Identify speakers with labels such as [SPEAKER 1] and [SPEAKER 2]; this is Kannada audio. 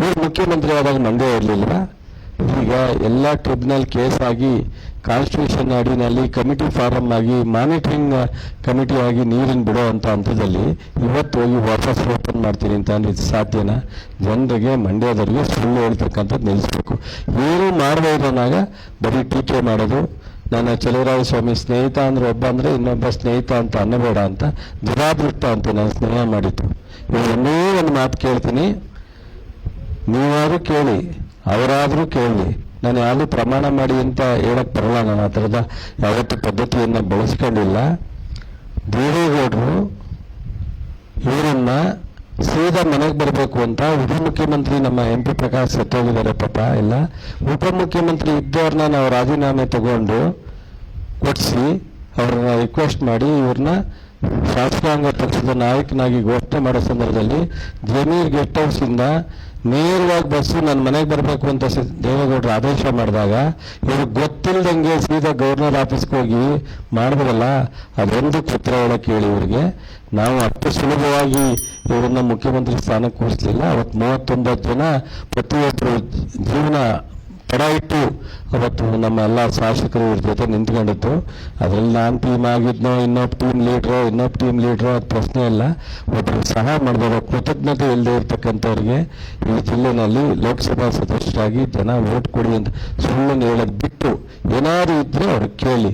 [SPEAKER 1] ಇವ್ರು ಮುಖ್ಯಮಂತ್ರಿ ಆದಾಗ ಮಂಡ್ಯ ಇರಲಿಲ್ಲ ಈಗ ಎಲ್ಲ ಟ್ರಿಬ್ಯುನಲ್ ಕೇಸ್ ಆಗಿ ಕಾನ್ಸ್ಟಿಟ್ಯೂಷನ್ ಅಡಿನಲ್ಲಿ ಕಮಿಟಿ ಫಾರಂ ಆಗಿ ಮಾನಿಟರಿಂಗ್ ಕಮಿಟಿ ಆಗಿ ನೀರನ್ನು ಬಿಡೋ ಅಂತ ಹಂತದಲ್ಲಿ ಇವತ್ತು ಹೋಗಿ ವಾಪಸ್ ಓಪನ್ ಮಾಡ್ತೀನಿ ಅಂತ ಅಂದ್ರೆ ಇದು ಸಾಧ್ಯನಾ? ಜನರಿಗೆ ಮಂಡ್ಯದವರಿಗೆ ಸುಳ್ಳು ಹೇಳ್ತಕ್ಕಂಥದ್ದು ನಿಲ್ಲಿಸ್ಬೇಕು. ಏನು ಮಾಡದೇ ಇರೋನಾಗ ಬರೀ ಟೀಕೆ ಮಾಡೋದು. ನನ್ನ ಚಲುವರಾಯ ಸ್ವಾಮಿ ಸ್ನೇಹಿತ ಅಂದ್ರೆ ಒಬ್ಬ ಅಂದ್ರೆ ಇನ್ನೊಬ್ಬ ಸ್ನೇಹಿತ ಅಂತ ಅನ್ನಬೇಡ ಅಂತ, ದುರಾದೃಷ್ಟ ಅಂತ ನಾನು ಸ್ನೇಹ ಇವಾಗ ಒಂದೇ ಒಂದು ಮಾತು ಕೇಳ್ತೀನಿ. ನೀವಾದ್ರೂ ಕೇಳಿ, ಅವರಾದರೂ ಕೇಳಿ. ನಾನು ಯಾವುದು ಪ್ರಮಾಣ ಮಾಡಿ ಅಂತ ಹೇಳಕ್ ಬರಲ್ಲ ನಾನು ಆ ಥರದ ಯಾವತ್ತು ಪದ್ಧತಿಯನ್ನ ಬಳಸ್ಕೊಂಡಿಲ್ಲ. ದೇವೇಗೌಡರು ಇವರನ್ನ ಸೀದಾ ಮನೆಗೆ ಬರಬೇಕು ಅಂತ ಉಪಮುಖ್ಯಮಂತ್ರಿ ನಮ್ಮ ಎಂ ಪಿ ಪ್ರಕಾಶ್ ಸತ್ತೋಗಿದ್ದಾರೆ ಪಾಪ ಎಲ್ಲ ಉಪಮುಖ್ಯಮಂತ್ರಿ ಇದ್ದವ್ರನ್ನ ನಾವು ರಾಜೀನಾಮೆ ತಗೊಂಡು ಕೊಡಿಸಿ ಅವ್ರನ್ನ ರಿಕ್ವೆಸ್ಟ್ ಮಾಡಿ ಇವ್ರನ್ನ ಶಾಸಕಾಂಗ ಪಕ್ಷದ ನಾಯಕನಾಗಿ ಘೋಷಣೆ ಮಾಡೋ ಸಂದರ್ಭದಲ್ಲಿ ಜಮೀರ್ ಗೆಸ್ಟ್ ಹೌಸಿಂದ ನೇರವಾಗಿ ಬಸ್ಸು ನನ್ನ ಮನೆಗೆ ಬರಬೇಕು ಅಂತ ದೇವೇಗೌಡರು ಆದೇಶ ಮಾಡಿದಾಗ ಇವ್ರಿಗೆ ಗೊತ್ತಿಲ್ಲದಂಗೆ ಸೀದಾ ಗವರ್ನರ್ ಆಫೀಸ್ಗೆ ಹೋಗಿ ಮಾಡಿದ್ರಲ್ಲ ಅದೊಂದು ಪತ್ರ ಹೇಳಕ್ಕೆ ಹೇಳಿ ಇವ್ರಿಗೆ. ನಾವು ಅಷ್ಟು ಸುಲಭವಾಗಿ ಇವರನ್ನ ಮುಖ್ಯಮಂತ್ರಿ ಸ್ಥಾನಕ್ಕೆ ಕೂರಿಸಲಿಲ್ಲ. ಅವತ್ತು ಮೂವತ್ತೊಂಬತ್ತು ಜನ ಪ್ರತಿಯೊಬ್ಬರು ಜೀವನ ಪಡ ಇಟ್ಟು ಅವತ್ತು ನಮ್ಮ ಎಲ್ಲ ಶಾಸಕರು ಇವ್ರ ಜೊತೆ ನಿಂತ್ಕೊಂಡಿತ್ತು. ಅದ್ರಲ್ಲಿ ನಾನು ಟೀಮ್ ಆಗಿದ್ನೋ, ಇನ್ನೊಬ್ಬ ಟೀಮ್ ಲೀಡ್ರು ಇನ್ನೊಬ್ಬ ಟೀಮ್ ಲೀಡ್ರೋ ಅದು ಪ್ರಶ್ನೆ ಇಲ್ಲ. ಒಬ್ಬರಿಗೆ ಸಹಾಯ ಮಾಡಿದವರು ಕೃತಜ್ಞತೆ ಇಲ್ಲದೆ ಇರ್ತಕ್ಕಂಥವ್ರಿಗೆ ಈ ಜಿಲ್ಲೆನಲ್ಲಿ ಲೋಕಸಭಾ ಸದಸ್ಯರಾಗಿ ಜನ ವೋಟ್ ಕೊಡಿ ಅಂತ ಸುಳ್ಳನ್ನು ಹೇಳೋದು ಬಿಟ್ಟು ಏನಾದ್ರು ಇದ್ರೆ ಅವ್ರಿಗೆ ಕೇಳಿ.